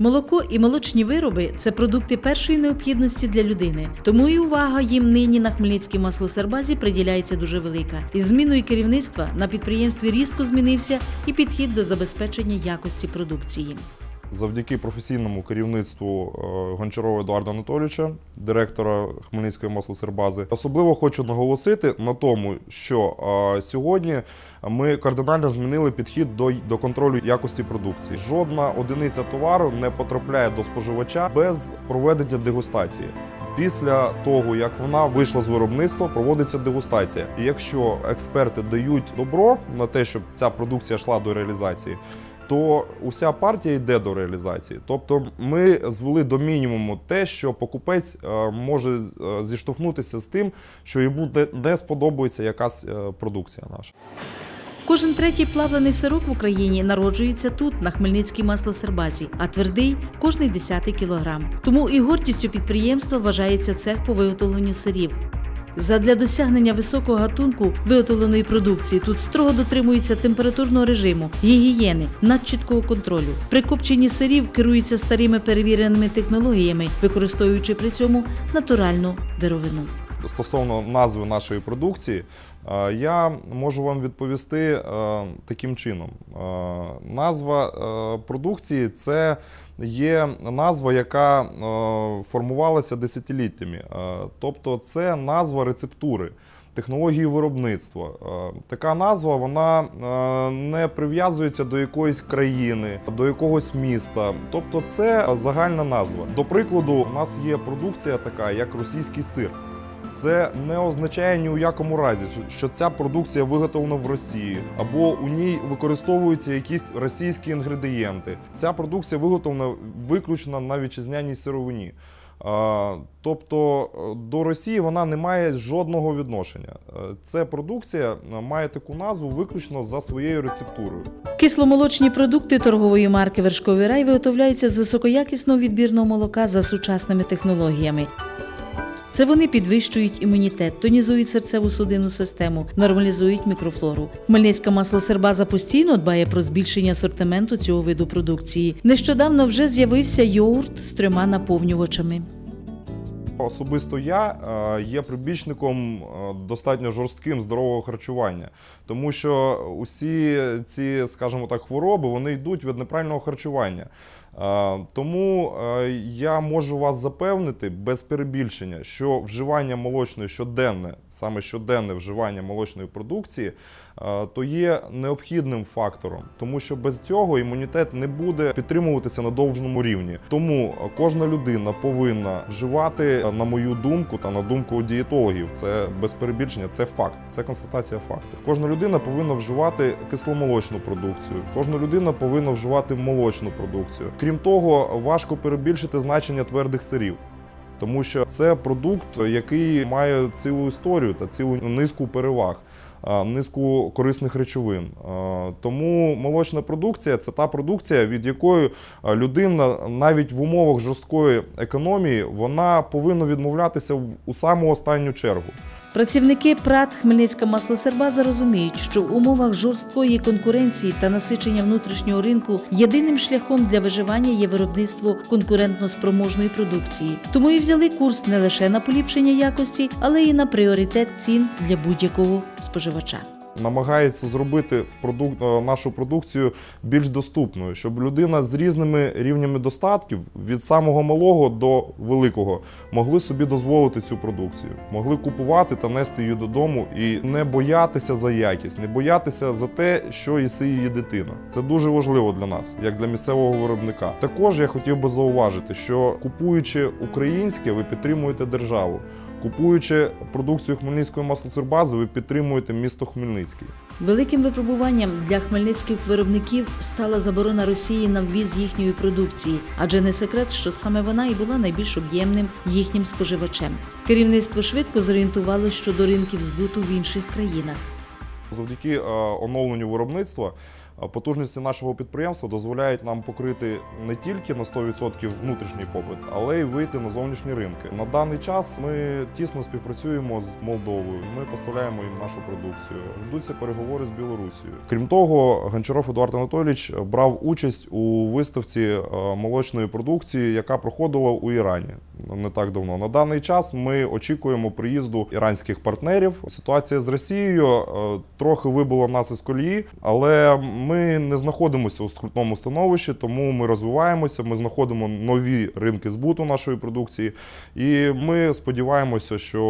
Молоко і молочні вироби це продукти першої необхідності для людини. Тому і увага їм нині на Хмельницькій маслосербазі приділяється дуже велика. Із зміною керівництва на підприємстві різко змінився і підхід до забезпечення якості продукції. Завдяки професійному керівництву е, Гончарова Едуарда Анатолійовича, директора Хмельницької маслосербази, особливо хочу наголосити на тому, що е, сьогодні ми кардинально змінили підхід до, контролю якості продукції. Жодна одиниця товару не потрапляє до споживача без проведення дегустації. Після того, як вона вийшла з виробництва, проводиться дегустація. І якщо експерти дають добро на те, щоб ця продукція йшла до реалізації, то уся партія йде до реалізації. Тобто ми звели до мінімуму те, що покупець е, може е, зіштовхнутися з тим, що йому не- сподобається якась е, продукція наша. Кожен третій плавлений сирок в Україні народжується тут, на Хмельницькій маслосербазі, а твердий кожний десятий кілограм. Тому і гордістю підприємства вважається цех по виготовленню сирів. Задля досягнення високого гатунку виготовленої продукції тут строго дотримується температурного режиму, гігієни, надчіткого контролю. При копченні сирів керуються старими перевіреними технологіями, використовуючи при цьому натуральну деревину. Стосовно назви нашої продукції, е, я можу вам відповісти е, таким чином. Е, Назва продукції це є назва, яка е, формувалася десятиліттями. Е, Тобто це назва рецептури. Технології виробництва. Е, Така назва вона не прив'язується до якоїсь країни, до якогось міста. Тобто, це загальна назва. До прикладу, у нас є продукція така, як російський сир. Це не означає ні у якому разі, що- ця продукція виготовлена в Росії, або у ній використовуються якісь російські інгредієнти. Ця продукція виготовлена виключно на вітчизняній сировині. Тобто е, до Росії вона не має жодного відношення. Е, Ця продукція е, має таку назву виключно за своєю рецептурою. Кисломолочні продукти торгової марки Вершковий рай виготовляються з високоякісного відбірного молока за сучасними технологіями. Це вони підвищують імунітет, тонізують серцеву судинну систему, нормалізують мікрофлору. Хмельницька маслосербаза постійно дбає про збільшення асортименту цього виду продукції. Нещодавно вже з'явився йогурт з трьома наповнювачами. Особисто я е, є прибічником е, достатньо жорстким здорового харчування, тому що усі ці, скажімо так, хвороби вони йдуть від неправильного харчування. Тому е, я можу вас запевнити без перебільшення, що вживання молочної щоденне, саме щоденне вживання молочної продукції, е, то є необхідним фактором, тому що без цього імунітет не буде підтримуватися на довжному рівні. Тому кожна людина повинна вживати, е, на мою думку та на думку дієтологів, це без перебільшення, це факт, це констатація факту. Кожна людина повинна вживати кисломолочну продукцію, кожна людина повинна вживати молочну продукцію. Крім того, важко перебільшити значення твердих сирів. Тому що це продукт, який має цілу історію та цілу низку переваг, низку корисних речовин. Тому молочна продукція це та продукція, від якої людина навіть в умовах жорсткої економії вона повинна відмовлятися у саму останню чергу. Працівники ПРАТ Хмельницька маслосербаза розуміють, що в умовах жорсткої конкуренції та насичення внутрішнього ринку єдиним шляхом для виживання є виробництво конкурентно-спроможної продукції. Тому і взяли курс не лише на поліпшення якості, але й на пріоритет цін для будь-якого споживача. Намагається зробити продук... е, нашу продукцію більш доступною, щоб людина з різними рівнями достатків від самого малого до великого могли собі дозволити цю продукцію, могли купувати та нести її додому і не боятися за якість, не боятися за те, що їси її дитина. Це дуже важливо для нас, як для місцевого виробника. Також я хотів би зауважити, що купуючи українське, ви підтримуєте державу. Купуючи продукцію Хмельницької маслосербази, ви підтримуєте місто Хмельницький. Великим випробуванням для хмельницьких виробників стала заборона Росії на ввіз їхньої продукції, адже не секрет, що саме вона і була найбільш об'ємним їхнім споживачем. Керівництво швидко зорієнтувалося щодо ринків збуту в інших країнах. Завдяки е, оновленню виробництва потужності нашого підприємства дозволяють нам покрити не тільки на 100% внутрішній попит, але й вийти на зовнішні ринки. На даний час ми тісно співпрацюємо з Молдовою. Ми поставляємо їм нашу продукцію. Ведуться переговори з Білорусією. Крім того, Гончаров Едуард Анатолійович брав участь у виставці е, молочної продукції, яка проходила у Ірані не так давно. На даний час ми очікуємо приїзду іранських партнерів. Ситуація з Росією е, трохи вибила нас із колії, але ми не знаходимося у скрутному становищі, тому ми розвиваємося. Ми знаходимо нові ринки збуту нашої продукції, і ми сподіваємося, що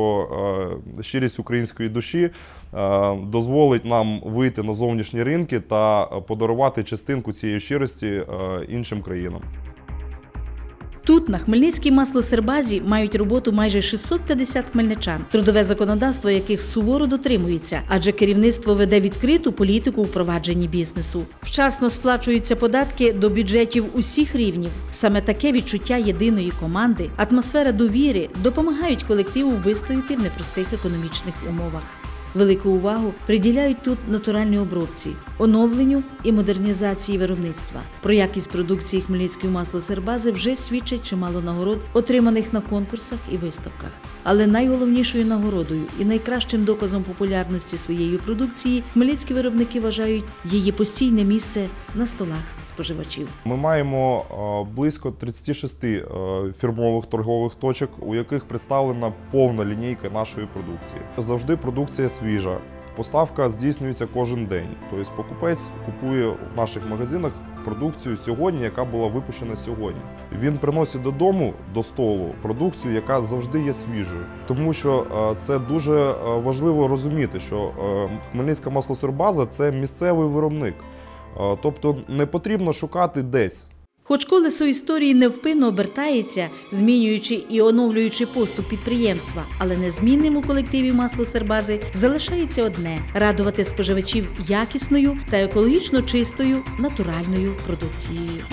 е, щирість української душі е, дозволить нам вийти на зовнішні ринки та подарувати частинку цієї щирості е, іншим країнам. Тут на Хмельницькій маслосербазі мають роботу майже 650 хмельничан, трудове законодавство яких суворо дотримується, адже керівництво веде відкриту політику впровадженні бізнесу. Вчасно сплачуються податки до бюджетів усіх рівнів. Саме таке відчуття єдиної команди, атмосфера довіри допомагають колективу вистояти в непростих економічних умовах. Велику увагу приділяють тут натуральній обробці, оновленню і модернізації виробництва. Про якість продукції Хмельницької маслосербази вже свідчить чимало нагород, отриманих на конкурсах і виставках. Але найголовнішою нагородою і найкращим доказом популярності своєї продукції хмельницькі виробники вважають її постійне місце на столах споживачів. Ми маємо е, близько 36 е, фірмових торгових точок, у яких представлена повна лінійка нашої продукції. Завжди продукція свіжа. Поставка здійснюється кожен день. Тобто покупець купує в наших магазинах продукцію сьогодні, яка була випущена сьогодні. Він приносить додому до столу продукцію, яка завжди є свіжою. Тому що е, це дуже е, важливо розуміти, що е, Хмельницька маслосербаза це місцевий виробник. Тобто не потрібно шукати десь. Хоч колесо історії невпинно обертається, змінюючи і оновлюючи поступ підприємства, але незмінним у колективі масло Сербази залишається одне радувати споживачів якісною та екологічно чистою натуральною продукцією.